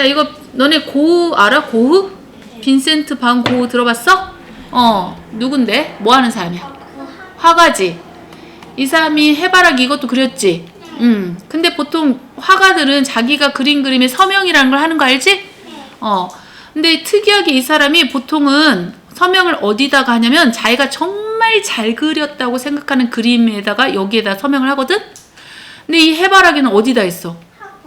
자, 이거 너네 고흐 알아? 고흐? 빈센트 반 고흐 들어봤어? 어, 누군데? 뭐 하는 사람이야? 화가지. 이 사람이 해바라기 이것도 그렸지? 음. 근데 보통 화가들은 자기가 그린 그림에 서명이라는 걸 하는 거 알지? 어. 근데 특이하게 이 사람이 보통은 서명을 어디다가 하냐면 자기가 정말 잘 그렸다고 생각하는 그림에다가 여기에다 서명을 하거든? 근데 이 해바라기는 어디다 있어?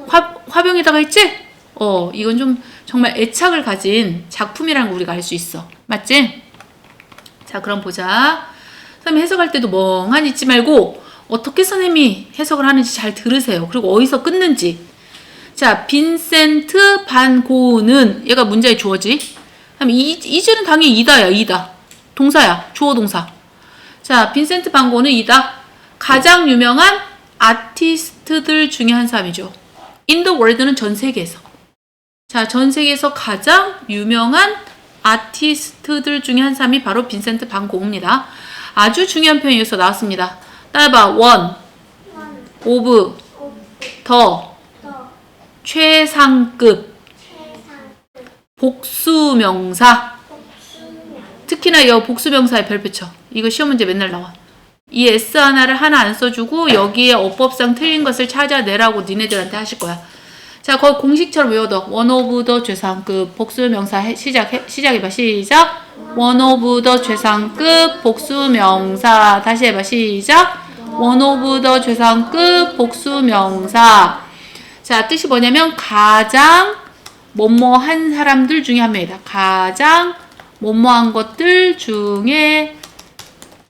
화, 화병에다가 있지? 어, 이건 좀 정말 애착을 가진 작품이라는 거 우리가 알 수 있어. 맞지? 자, 그럼 보자. 선생님 해석할 때도 멍하니 있지 말고 어떻게 선생님이 해석을 하는지 잘 들으세요. 그리고 어디서 끊는지. 자, 빈센트 반 고흐는 얘가 문자의 주어지. 이, 이즈는 당연히 이다야, 이다. 동사야, 주어 동사. 자, 빈센트 반 고흐는 이다. 가장 유명한 아티스트들 중에 한 사람이죠. The world는 전 세계에서. 자, 전 세계에서 가장 유명한 아티스트들 중에 한 사람이 바로 빈센트 반 고흐입니다. 아주 중요한 표현이 여기서 나왔습니다. 따라봐. 원, 오브, 더, 최상급, 복수명사. 특히나 이 복수명사에 별표 쳐. 이거 시험 문제 맨날 나와. 이 S 하나를 하나 안 써주고 여기에 어법상 틀린 것을 찾아내라고 니네들한테 하실 거야. 자, 거기 공식처럼 외워둬. 원 오브 더 최상급 복수명사 해, 시작, 해, 시작해봐. 시작. 원 오브 더 최상급 복수명사. 다시 해봐. 시작. 원 오브 더 최상급 복수명사. 자, 뜻이 뭐냐면 가장 뭐뭐 한 사람들 중에 한 명이다. 가장 뭐뭐 한 것들 중에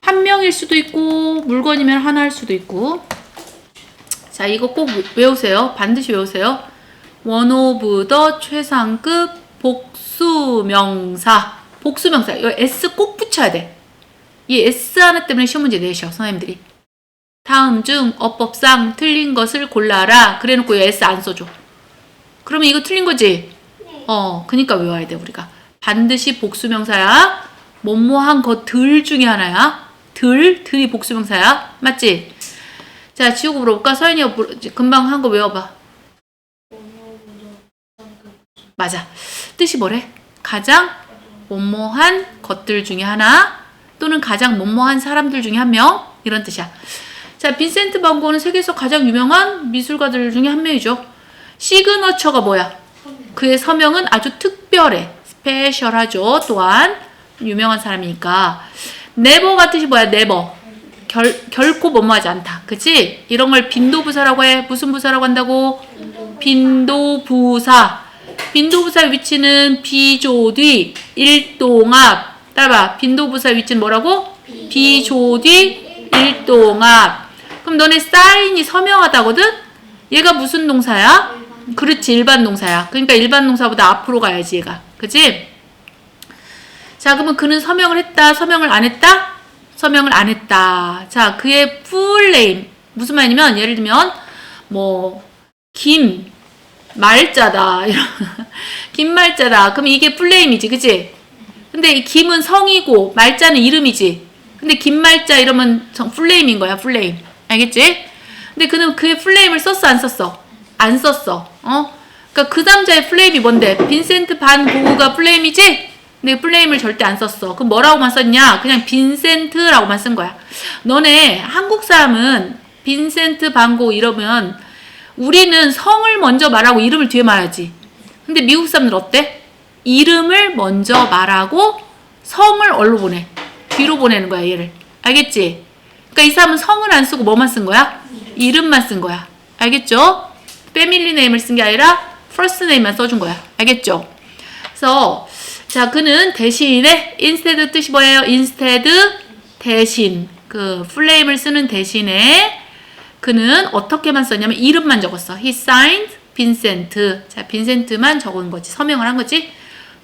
한 명일 수도 있고 물건이면 하나일 수도 있고 자 이거 꼭 외우세요 반드시 외우세요 원 오브 더 최상급 복수명사. 복수명사. 이거 S 꼭 붙여야 돼 이 S 하나 때문에 시험 문제 내셔 선생님들이. 다음 중 어법상 틀린 것을 골라라. 그래 놓고 S 안 써줘. 그러면 이거 틀린 거지? 어 그니까 외워야 돼 우리가. 반드시 복수명사야. 뭐뭐한 것들 중에 하나야. 들, 들이 복수명사야. 맞지? 자, 지우고 물어볼까? 서연이가 물- 금방 한 거 외워봐. 맞아. 뜻이 뭐래? 가장 뭐뭐한 것들 중에 하나 또는 가장 뭐뭐한 사람들 중에 한 명. 이런 뜻이야. 자, 빈센트 반 고흐는 세계에서 가장 유명한 미술가들 중에 한 명이죠. 시그너처가 뭐야? 그의 서명은 아주 특별해. 스페셜하죠. 또한 유명한 사람이니까. 네버가 뜻이 뭐야? 네버. 결, 결코 뭐뭐하지 않다. 그치? 이런 걸 빈도부사라고 해. 무슨 부사라고 한다고? 빈도부사. 빈도부사의 위치는 비조뒤, 일동압. 따라봐. 빈도부사의 위치는 뭐라고? 비조뒤, 일동압. 그럼 너네 사인이 서명하다거든? 얘가 무슨 동사야? 그렇지. 일반 동사야. 그러니까 일반 동사보다 앞으로 가야지 얘가. 그치? 자, 그러면 그는 서명을 했다, 서명을 안 했다? 서명을 안 했다. 자, 그의 풀네임. 무슨 말이냐면, 예를 들면, 뭐, 김, 말자다. 이런. 김 말자다. 그럼 이게 풀네임이지, 그치? 근데 이 김은 성이고, 말자는 이름이지. 근데 김 말자 이러면 정, 풀네임인 거야, 풀네임. 알겠지? 근데 그는 그의 풀네임을 썼어, 안 썼어? 안 썼어. 어? 그니까 그 남자의 풀네임이 뭔데? 빈센트 반 고흐가 풀네임이지? 근데 플레임을 절대 안 썼어. 그럼 뭐라고만 썼냐? 그냥 빈센트라고만 쓴 거야. 너네 한국 사람은 빈센트 반고 이러면 우리는 성을 먼저 말하고 이름을 뒤에 말하지. 근데 미국 사람들 어때? 이름을 먼저 말하고 성을 얼로 보내. 뒤로 보내는 거야, 얘를. 알겠지? 그러니까 이 사람은 성을 안 쓰고 뭐만 쓴 거야? 이름만 쓴 거야. 알겠죠? 패밀리 네임을 쓴 게 아니라 퍼스트 네임만 써준 거야. 알겠죠? 그래서 자, 그는 대신에 instead 뜻이 뭐예요? instead 대신 그 플레임을 쓰는 대신에 그는 어떻게만 썼냐면 이름만 적었어. He signed Vincent. 자, 빈센트만 적은 거지. 서명을 한 거지.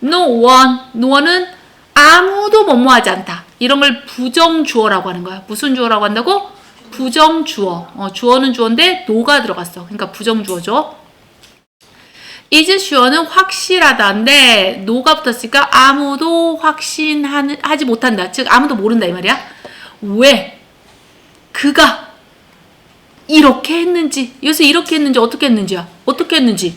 No one. No one은 아무도 뭐뭐 하지 않다. 이런 걸 부정 주어라고 하는 거야. 무슨 주어라고 한다고? 부정 주어. 어, 주어는 주어인데 no가 들어갔어. 그러니까 부정 주어죠. is sure는 확실하다인데 no가 붙었으니까 아무도 확신하지 못한다. 즉 아무도 모른다 이 말이야. 왜 그가 이렇게 했는지 여기서 이렇게 했는지 어떻게 했는지야. 어떻게 했는지.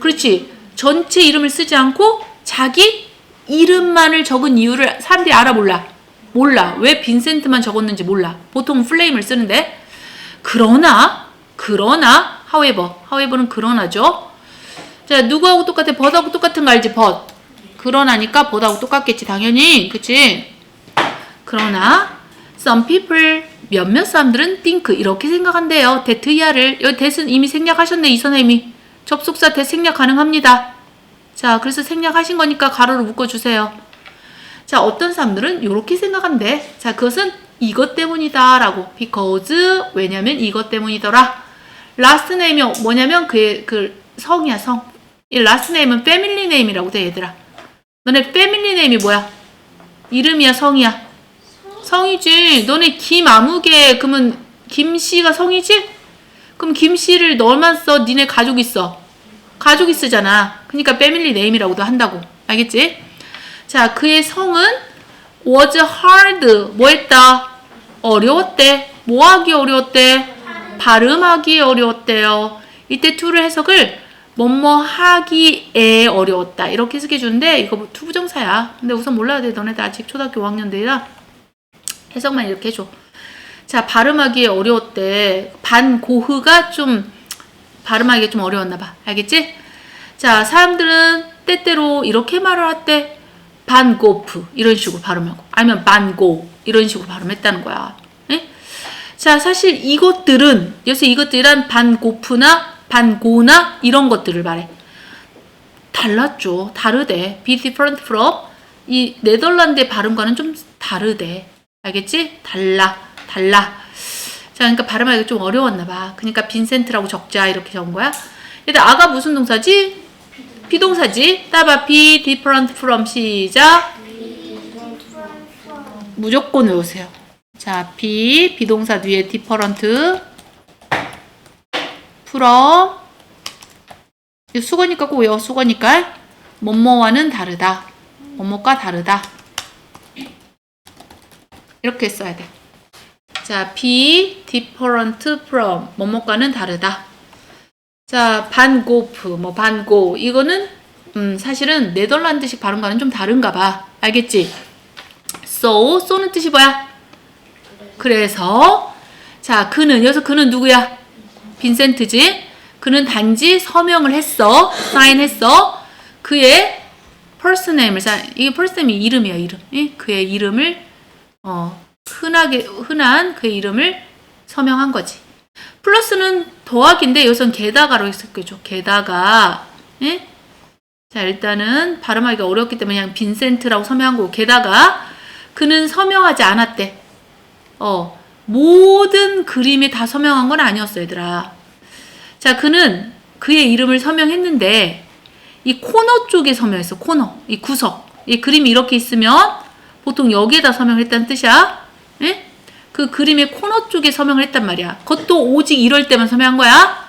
그렇지. 전체 이름을 쓰지 않고 자기 이름만을 적은 이유를 사람들이 알아 몰라. 몰라. 왜 빈센트만 적었는지 몰라. 보통 플레임을 쓰는데. 그러나, 그러나, however, however는 그러나죠. 자, 누구하고 똑같아? 벗하고 똑같은 거 알지? 벗. 그러나니까 벗하고 똑같겠지, 당연히. 그치? 그러나, some people, 몇몇 사람들은 think, 이렇게 생각한대요. 대트이하를. 여기 대은 이미 생략하셨네, 이 선생님이. 접속사 대 생략 가능합니다. 자, 그래서 생략하신 거니까 가로로 묶어주세요. 자, 어떤 사람들은 이렇게 생각한대. 자, 그것은 이것 때문이다. 라고. because, 왜냐면 이것 때문이더라. last name이 뭐냐면 그의 그 성이야, 성. 이 last name은 family name이라고 돼, 얘들아. 너네 family name이 뭐야? 이름이야, 성이야? 성이지. 너네 김아무개, 그러면 김씨가 성이지? 그럼 김씨를 너만 써, 니네 가족 있어. 가족이 쓰잖아. 그러니까 패밀리 네임이라고도 한다고. 알겠지? 자, 그의 성은 was hard. 뭐 했다? 어려웠대. 뭐 하기 어려웠대? 발음하기 어려웠대요. 이때 to를 해석을 뭐뭐 하기에 어려웠다. 이렇게 해석해 주는데 이거 뭐 투부정사야. 근데 우선 몰라야 돼. 너네들 아직 초등학교 5학년들이라 해석만 이렇게 해줘. 자, 발음하기에 어려웠대. 반고흐가 좀 발음하기가 좀 어려웠나 봐. 알겠지? 자, 사람들은 때때로 이렇게 말을 할때 반고프 이런 식으로 발음하고 아니면 반고 이런 식으로 발음했다는 거야. 예? 자, 사실 이것들은 여기서 이것들이란 반고프나 반고나 이런 것들을 말해. 달랐죠. 다르대. be different from 이 네덜란드의 발음과는 좀 다르대. 알겠지? 달라. 달라. 자, 그러니까 발음하기가 좀 어려웠나 봐. 그러니까 빈센트라고 적자 이렇게 적은 거야. 일단 아가 무슨 동사지? 비동사지. 따봐 be different from 시작. 무조건 외우세요. 자, be 비동사 뒤에 different from 수거니까 꼭 외워 수거니까 뭐뭐와는 다르다. 뭐뭐과 다르다. 이렇게 써야 돼. 자, be different from 뭐뭐과는 다르다. 자, 반고프 뭐 반고 이거는 음, 사실은 네덜란드식 발음과는 좀 다른가 봐. 알겠지? so so는 뜻이 뭐야? 그래서 자, 그는 여기서 그는 누구야? 빈센트지. 그는 단지 서명을 했어. 사인했어. 그의 자, 이게 name이 이름이야, 이름. 예? 그의 이름을 어, 흔하게 흔한 그의 이름을 서명한 거지. 플러스는 더하기인데 여기선 게다가로 했었겠죠. 게다가 예? 자 일단은 발음하기가 어렵기 때문에 그냥 빈센트라고 서명한 거고 게다가 그는 서명하지 않았대. 어 모든 그림에 다 서명한 건 아니었어 얘들아. 자 그는 그의 이름을 서명했는데 이 코너 쪽에 서명했어 코너 이 구석 이 그림이 이렇게 있으면 보통 여기에다 서명했다는 뜻이야. 예? 그 그림의 코너 쪽에 서명을 했단 말이야. 그것도 오직 이럴 때만 서명한 거야.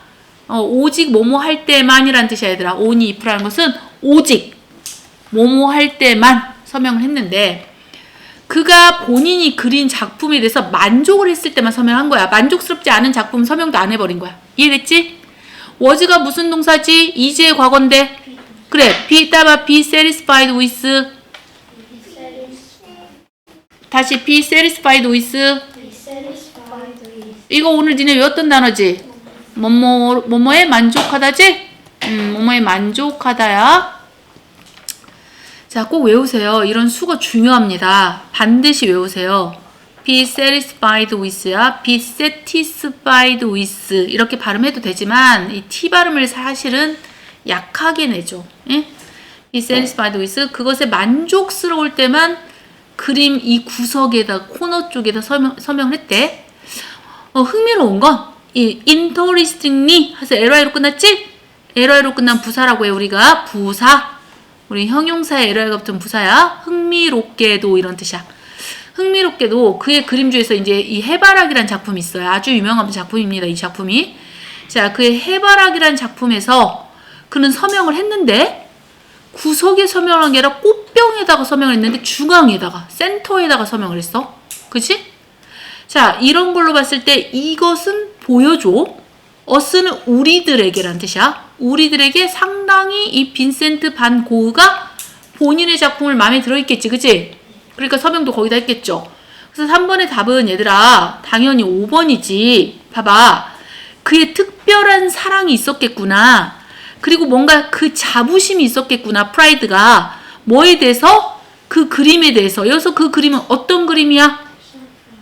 어, 오직 뭐뭐 할 때만이란 뜻이야, 얘들아. 오니 이프라는 것은 오직 뭐뭐 할 때만 서명을 했는데 그가 본인이 그린 작품에 대해서 만족을 했을 때만 서명한 거야. 만족스럽지 않은 작품 서명도 안 해버린 거야. 이해됐지? was가 무슨 동사지? 이제의 과거인데. 그래, be 따봐 be satisfied with 다시 be satisfied with 이거 오늘 니네 외웠던 단어지? 뭐뭐 뭐뭐에 만족하다지? 음, 뭐뭐에 만족하다야. 자, 꼭 외우세요. 이런 수거 중요합니다. 반드시 외우세요. be satisfied with야 be satisfied with 이렇게 발음해도 되지만 이 t 발음을 사실은 약하게 내죠. 예? be satisfied with 그것에 만족스러울 때만 그림 이 구석에다 코너 쪽에다 서명, 서명을 했대. 어, 흥미로운 건 이 interestingly 해서 ly로 끝났지? ly로 끝난 부사라고 해 우리가 부사. 우리 형용사의 ly가 붙은 부사야. 흥미롭게도 이런 뜻이야. 흥미롭게도 그의 그림 중에서 이제 이 해바라기란 작품이 있어요. 아주 유명한 작품입니다. 이 작품이. 자, 그의 해바라기란 작품에서 그는 서명을 했는데 구석에 서명한 게 아니라 꽃 병에다가 서명을 했는데 중앙에다가 센터에다가 서명을 했어. 그치? 자, 이런 걸로 봤을 때 이것은 보여줘. 어스는 우리들에게란 뜻이야. 우리들에게 상당히 이 빈센트 반 고흐가 본인의 작품을 마음에 들어 있겠지, 그치? 그러니까 서명도 거기다 했겠죠. 그래서 3번의 답은 얘들아, 당연히 5번이지. 봐봐. 그의 특별한 사랑이 있었겠구나. 그리고 뭔가 그 자부심이 있었겠구나, 프라이드가. 뭐에 대해서? 그 그림에 대해서. 여기서 그 그림은 어떤 그림이야?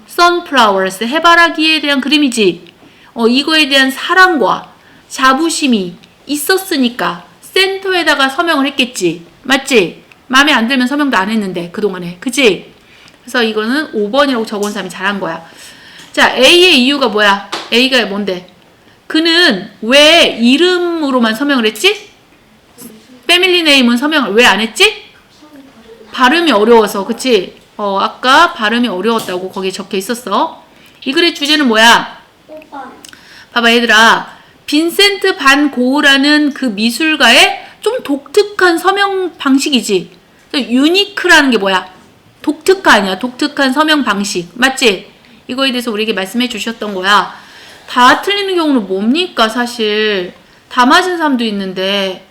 sunflowers, 해바라기에 대한 그림이지. 어, 이거에 대한 사랑과 자부심이 있었으니까 센터에다가 서명을 했겠지. 맞지? 마음에 안 들면 서명도 안 했는데, 그동안에. 그치? 그래서 이거는 5번이라고 적은 사람이 잘한 거야. 자, A의 이유가 뭐야? A가 뭔데? 그는 왜 이름으로만 서명을 했지? 패밀리 네임은 서명을 왜 안 했지? 발음이 어려워서, 그치? 어, 아까 발음이 어려웠다고 거기에 적혀 있었어. 이 글의 주제는 뭐야? 5번. 봐봐, 얘들아. 빈센트 반 고흐라는 그 미술가의 좀 독특한 서명 방식이지. 유니크라는 게 뭐야? 독특한 아니야. 독특한 서명 방식. 맞지? 이거에 대해서 우리에게 말씀해 주셨던 거야. 다 틀리는 경우는 뭡니까, 사실. 다 맞은 사람도 있는데,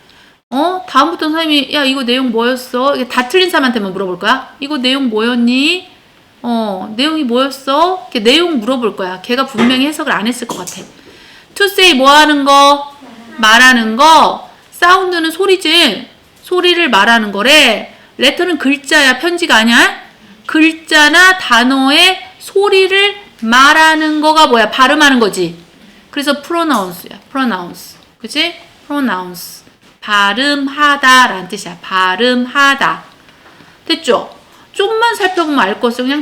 어? 다음부터 선생님이, 야, 이거 내용 뭐였어? 이게 다 틀린 사람한테만 물어볼 거야. 이거 내용 뭐였니? 어, 내용이 뭐였어? 이렇게 내용 물어볼 거야. 걔가 분명히 해석을 안 했을 것 같아. to say 뭐 하는 거? 말하는 거. 사운드는 소리지. 소리를 말하는 거래. 레터는 글자야. 편지가 아니야. 글자나 단어의 소리를 말하는 거가 뭐야? 발음하는 거지. 그래서 pronounce야. pronounce. 그치? pronounce. 발음하다 라는 뜻이야. 발음하다. 됐죠? 좀만 살펴보면 알거 없어. 그냥